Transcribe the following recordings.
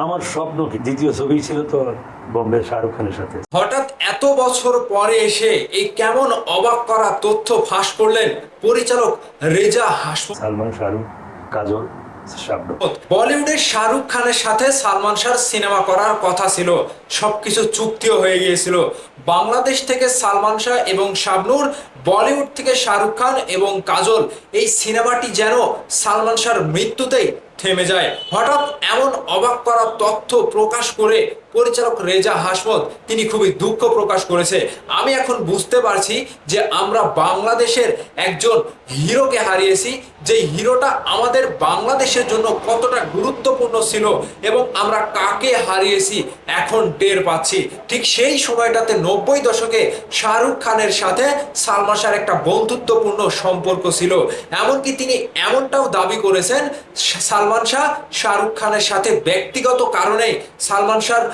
আমার স্বপ্ন কি? দ্বিতীয় ছবি ছিল তো বম্বে শাহরুখ খানের সাথে। হঠাৎ এত বছর পরে এসে এই কেমন অবাক করা তথ্য ফাঁস করলেন পরিচালক রেজা হাসমুদ সালমান শাহরুখ কাজল বলিউডের শাহরুখ খানের সাথে সালমান শাহর সিনেমা করার কথা ছিল। সবকিছু চুক্তিও হয়ে গিয়েছিল। বাংলাদেশ থেকে সালমান শাহ এবং শাবনূর বলিউড থেকে শাহরুখ খান এবং কাজল এই সিনেমাটি যেন সালমান শাহর মৃত্যুতেই থেমে যায়। হঠাৎ এমন অবাক করা তথ্য প্রকাশ করে পরিচালক রেজা হাসমত তিনি খুবই দুঃখ প্রকাশ করেছে। আমি এখন বুঝতে পারছি যে আমরা বাংলাদেশের একজন হিরোকে হারিয়েছি, যে হিরোটা আমাদের বাংলাদেশের জন্য কতটা গুরুত্বপূর্ণ ছিল এবং আমরা কাকে হারিয়েছি এখন টের পাচ্ছি। ঠিক সেই সময়টাতে নব্বই দশকে শাহরুখ খানের সাথে সালমান শাহর একটা বন্ধুত্বপূর্ণ সম্পর্ক ছিল। এমনকি তিনি এমনটাও দাবি করেছেন সালমান শাহ শাহরুখ খানের সাথে ব্যক্তিগত কারণে সালমান শাহর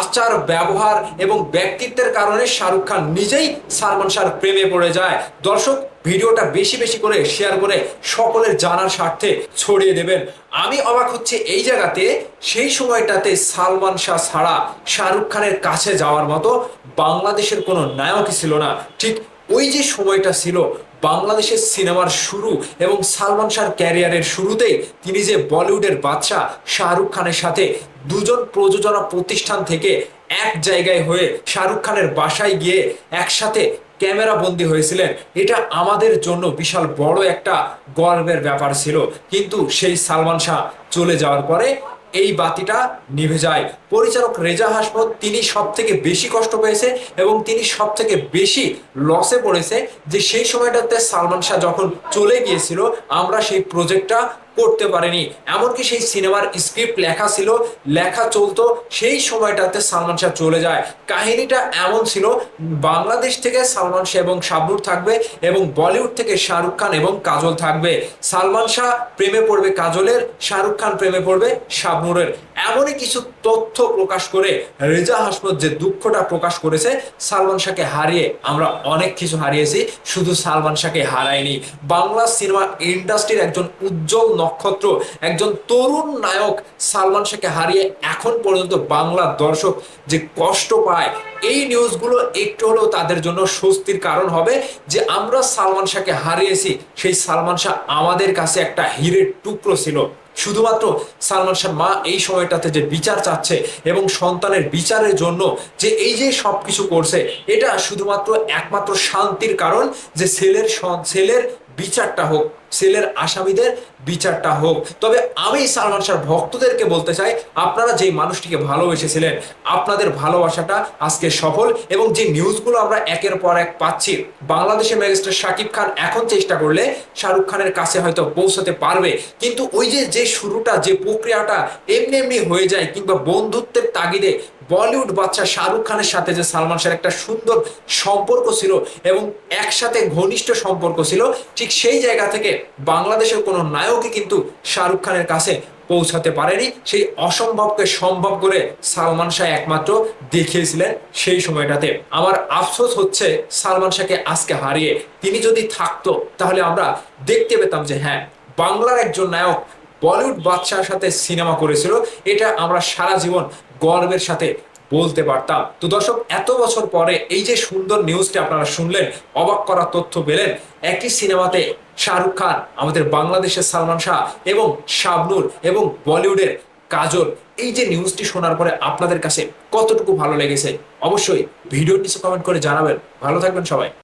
আচার, ব্যবহার এবং ব্যক্তিত্বের কারণে শাহরুখ খান নিজেই সালমান শাহর প্রেমে পড়ে যায়। দর্শক, ভিডিওটা বেশি বেশি করে শেয়ার করে সকলের জানার স্বার্থে ছড়িয়ে দেবেন। আমি অবাক হচ্ছে এই জায়গাতে, সেই সময়টাতে সালমান শাহ ছাড়া শাহরুখ খানের কাছে যাওয়ার মতো বাংলাদেশের কোনো নায়কই ছিল না। ঠিক ওই যে সময়টা ছিল বাংলাদেশের সিনেমার শুরু এবং সালমান শাহর ক্যারিয়ারের শুরুতেই তিনি যে বলিউডের বাদশাহ শাহরুখ খানের সাথে দুজন প্রযোজনা প্রতিষ্ঠান থেকে এক জায়গায় হয়ে শাহরুখ খানের বাসায় গিয়ে একসাথে ক্যামেরা বন্দি হয়েছিলেন, এটা আমাদের জন্য বিশাল বড় একটা গর্বের ব্যাপার ছিল। কিন্তু সেই সালমান শাহ চলে যাওয়ার পরে এই বাতিটা নিভে যায়। পরিচালক রেজা হাসমত তিনি সব থেকে বেশি কষ্ট পেয়েছে এবং তিনি সব থেকে বেশি লসে পড়েছে যে সেই সময়টাতে সালমান শাহ যখন চলে গিয়েছিল, আমরা সেই প্রজেক্টটা করতে পারেনি। এমনকি সেই সিনেমার স্ক্রিপ্ট লেখা ছিল, লেখা চলতো, সেই সময়টাতে সালমান শাহ চলে যায়। কাহিনীটা এমন ছিল, বাংলাদেশ থেকে সালমান শাহ এবং শাবনুর থাকবে এবং বলিউড থেকে শাহরুখ খান এবং কাজল থাকবে। সালমান শাহ প্রেমে পড়বে কাজলের, শাহরুখ খান প্রেমে পড়বে শাবনুরের। এমনই কিছু তথ্য প্রকাশ করে রেজা হাসমত যে দুঃখটা প্রকাশ করেছে, সালমান শাহকে হারিয়ে আমরা অনেক কিছু হারিয়েছি, শুধু সালমান শাহকে হারায়নি। বাংলা সিনেমা ইন্ডাস্ট্রির একজন উজ্জ্বল নক্ষত্র, একজন তরুণ নায়ক সালমান শাহকে হারিয়ে এখন পর্যন্ত বাংলা দর্শক যে কষ্ট পায়, এই নিউজগুলো একটু হলেও তাদের জন্য স্বস্তির কারণ হবে যে আমরা সালমান শাহকে হারিয়েছি। সেই সালমান শাহ আমাদের কাছে একটা হীরের টুকরো ছিল। শুধুমাত্র সালমান শাহ মা এই সময়টাতে যে বিচার চাচ্ছে এবং সন্তানের বিচারের জন্য যে এই যে সব কিছু করছে, এটা শুধুমাত্র একমাত্র শান্তির কারণ যে ছেলের ছেলের বিচারটা হোক, সেলের আসামিদের বিচারটা হোক। তবে আমি সালমান শাহর ভক্তদেরকে বলতে চাই, আপনারা যেই মানুষটিকে ভালোবেসেছিলেন, আপনাদের ভালোবাসাটা আজকে সফল এবং যে নিউজগুলো আমরা একের পর এক পাচ্ছি বাংলাদেশের ম্যাজিস্ট্রেট শাকিব খান এখন চেষ্টা করলে শাহরুখ খানের কাছে হয়তো পৌঁছাতে পারবে। কিন্তু ওই যে যে শুরুটা, যে প্রক্রিয়াটা এমনি এমনি হয়ে যায় কিংবা বন্ধুত্বের তাগিদে বলিউড বাচ্চা শাহরুখ খানের সাথে যে সালমান শাহের একটা সুন্দর সম্পর্ক ছিল এবং একসাথে ঘনিষ্ঠ সম্পর্ক ছিল, ঠিক সেই জায়গা থেকে বাংলাদেশের কোনো নায়কই কিন্তু শাহরুখ খানের কাছে পৌঁছাতে পারেনি। সেই অসম্ভবকে সম্ভব করে সালমান শাহ একমাত্র দেখিয়েছিলেন সেই সময়টাতে। আমার আফসোস হচ্ছে সালমান শাহকে আজকে হারিয়ে। তিনি যদি থাকতো, তাহলে আমরা দেখতে পেতাম যে হ্যাঁ বাংলার একজন নায়ক বলিউড বাদশার সাথে সিনেমা করেছিল। এটা আমরা সারা জীবন গর্বের সাথে বলতে পারতাম। তো দর্শক, এত বছর পরে এই যে সুন্দর নিউজটি আপনারা শুনলেন, অবাক করা তথ্য পেলেন, একই সিনেমাতে শাহরুখ খান, আমাদের বাংলাদেশের সালমান শাহ এবং শাবনুর এবং বলিউডের কাজল, এই যে নিউজটি শোনার পরে আপনাদের কাছে কতটুকু ভালো লেগেছে? অবশ্যই ভিডিওর নিচে কমেন্ট করে জানাবেন। ভালো থাকবেন সবাই।